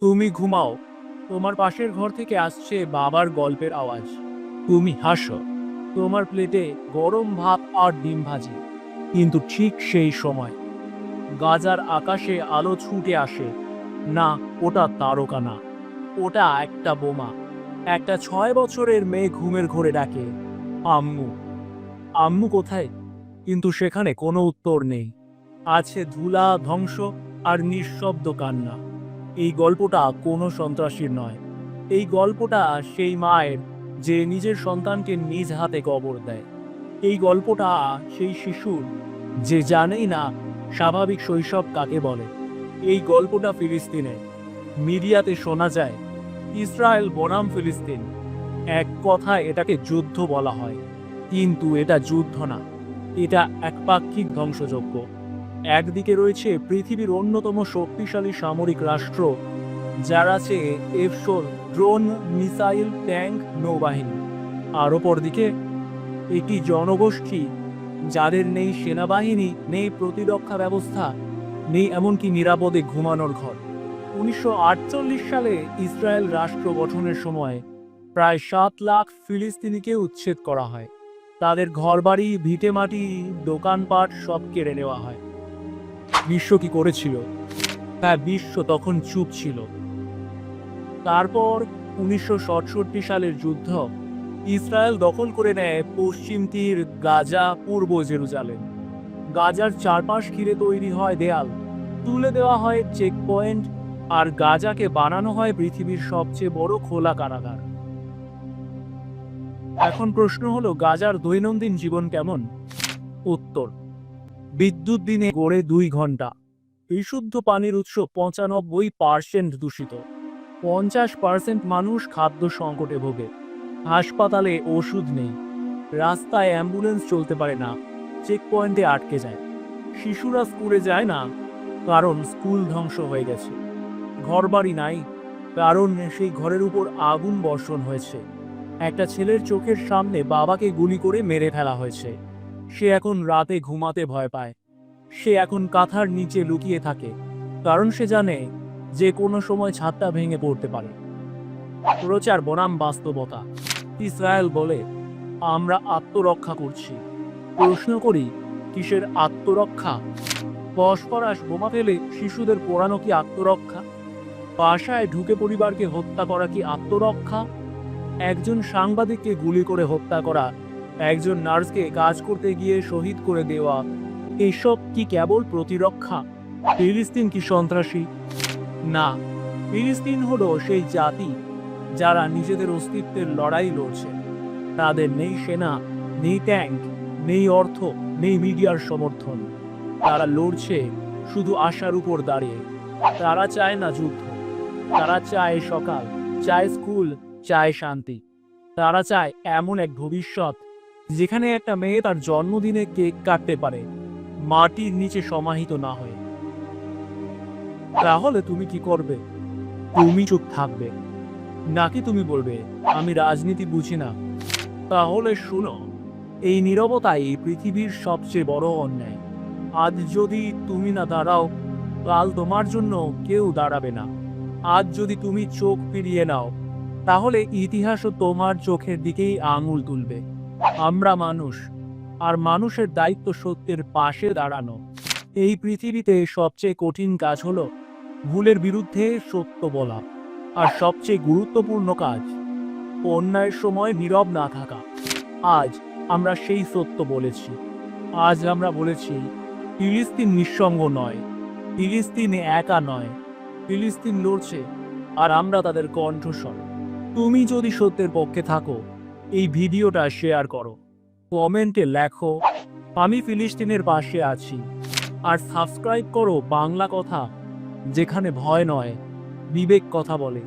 তুমি ঘুমাও। তোমার পাশের ঘর থেকে আসছে বাবার গল্পের আওয়াজ। তুমি হাসো। তোমার প্লেটে গরম ভাত আর ডিম ভাজি। কিন্তু ঠিক সেই সময় গাজার আকাশে আলো ছুটে আসে। না, ওটা তারকা না। ওটা একটা বোমা। একটা ছয় বছরের মেয়ে ঘুমের ঘোরে ডাকে, আম্মু। আম্মু কোথায়? কিন্তু সেখানে কোনো উত্তর নেই। আছে ধুলা, ধ্বংস আর নিঃশব্দ কান্না। এই গল্পটা কোনো সন্ত্রাসীর নয়। এই গল্পটা সেই মায়ের যে নিজের সন্তানকে নিজ হাতে কবর দেয়। এই গল্পটা সেই শিশুর যে জানেই না স্বাভাবিক শৈশব কাকে বলে। এই গল্পটা ফিলিস্তিনে। মিডিয়াতে শোনা যায়, ইসরায়েল বনাম ফিলিস্তিন। এক কথায় এটাকে যুদ্ধ বলা হয়। কিন্তু এটা যুদ্ধ না। এটা একপাক্ষিক ধ্বংসযজ্ঞ। একদিকে রয়েছে পৃথিবীর অন্যতম শক্তিশালী সামরিক রাষ্ট্র, যার আছে এফসোর ড্রোন, মিসাইল, ট্যাঙ্ক, নৌবাহিনী। আর অপরদিকে একটি জনগোষ্ঠী, যাদের নেই সেনাবাহিনী, নেই প্রতিরক্ষা ব্যবস্থা, নেই এমনকি নিরাপদে ঘুমানোর ঘর। উনিশশো আটচল্লিশ সালে ইসরায়েল রাষ্ট্র গঠনের সময় প্রায় সাত লাখ ফিলিস্তিনিকে উচ্ছেদ করা হয়। তাদের ঘরবাড়ি ভিটেমাটি দোকানপাট সব কেড়ে নেওয়া হয়। বিশ্ব কি করেছিল? হ্যাঁ বিশ্ব তখন চুপ ছিল। তারপর উনিশশো সালের যুদ্ধ, ইসরায়েল দখল করে নেয় পশ্চিম তীর গাজা, পূর্ব জেরুজালেম। গাজার চারপাশ ঘিরে তৈরি হয় দেয়াল, তুলে দেওয়া হয় চেক পয়েন্ট আর গাজাকে বানানো হয় পৃথিবীর সবচেয়ে বড় খোলা কারাগার। এখন প্রশ্ন হলো, গাজার দৈনন্দিন জীবন কেমন? উত্তর, বিদ্যুৎ দিনে গড়ে দুই ঘণ্টা বিশুদ্ধ পানির উৎস পঁচানব্বই পার্সেন্ট দূষিত। পঞ্চাশ পার্সেন্ট মানুষ খাদ্য সংকটে ভোগে। হাসপাতালে ওষুধ নেই। রাস্তায় অ্যাম্বুলেন্স চলতে পারে না। চেক পয়েন্টে আটকে যায়। শিশুরা স্কুলে যায় না, কারণ স্কুল ধ্বংস হয়ে গেছে। ঘরবাড়ি নাই, কারণ সেই ঘরের উপর আগুন বর্ষণ হয়েছে। একটা ছেলের চোখের সামনে বাবাকে গুলি করে মেরে ফেলা হয়েছে। সে এখন রাতে ঘুমাতে ভয় পায়। সে এখন কাঁথার নিচে লুকিয়ে থাকে, কারণ সে জানে যে কোনো সময় ছাদটা ভেঙে পড়তে পারে। প্রচার বনাম বাস্তবতা। ইসরায়েল বলে, আমরা আত্মরক্ষা করছি। প্রশ্ন করি, কিসের আত্মরক্ষা? ফসফরাস বোমা ফেলে শিশুদের পোড়ানো কি আত্মরক্ষা? বাসায় ঢুকে পরিবারকে হত্যা করা কি আত্মরক্ষা? একজন সাংবাদিককে গুলি করে হত্যা করা, একজন নার্সকে কাজ করতে গিয়ে শহীদ করে দেওয়া, এসব কি কেবল প্রতিরক্ষা? ফিলিস্তিন কি সন্ত্রাসী? না, ফিলিস্তিন হল সেই জাতি যারা নিজেদের অস্তিত্বের লড়াই লড়ছে। তাদের নেই সেনা, নেই ট্যাঙ্ক, নেই অর্থ, নেই মিডিয়ার সমর্থন। তারা লড়ছে শুধু আশার উপর দাঁড়িয়ে। তারা চায় না যুদ্ধ। তারা চায় সকাল, চায় স্কুল চায় শান্তি। তারা চায় এমন এক ভবিষ্যৎ যেখানে একটা মেয়ে তার জন্মদিনে কেক কাটতে পারে, মাটির নিচে সমাহিত না হয়ে। তাহলে তুমি কি করবে? তুমি চুপ থাকবে। নাকি তুমি বলবে, আমি রাজনীতি বুঝি না তাহলে শুনো, এই নীরবতাই পৃথিবীর সবচেয়ে বড় অন্যায়। আজ যদি তুমি না দাঁড়াও, কাল তোমার জন্য কেউ দাঁড়াবে না। আজ যদি তুমি চোখ ফিরিয়ে নাও তাহলে ইতিহাসও তোমার চোখের দিকেই আঙুল তুলবে। আমরা মানুষ, আর মানুষের দায়িত্ব সত্যের পাশে দাঁড়ানো। এই পৃথিবীতে সবচেয়ে কঠিন কাজ হলো ভুলের বিরুদ্ধে সত্য বলা, আর সবচেয়ে গুরুত্বপূর্ণ কাজ, অন্যায়ের সময় নীরব না থাকা। আজ আমরা সেই সত্য বলেছি। আজ আমরা বলেছি, ফিলিস্তিন নিঃসঙ্গ নয়, ফিলিস্তিন একা নয়, ফিলিস্তিন লড়ছে, আর আমরা তাদের কণ্ঠস্বর। তুমি যদি সত্যের পক্ষে থাকো, এই ভিডিওটা শেয়ার করো। কমেন্টে লেখো, আমি ফিলিস্তিনের পাশে আছি। আর সাবস্ক্রাইব করো বাংলা কথা, যেখানে ভয় নয়, বিবেক কথা বলে।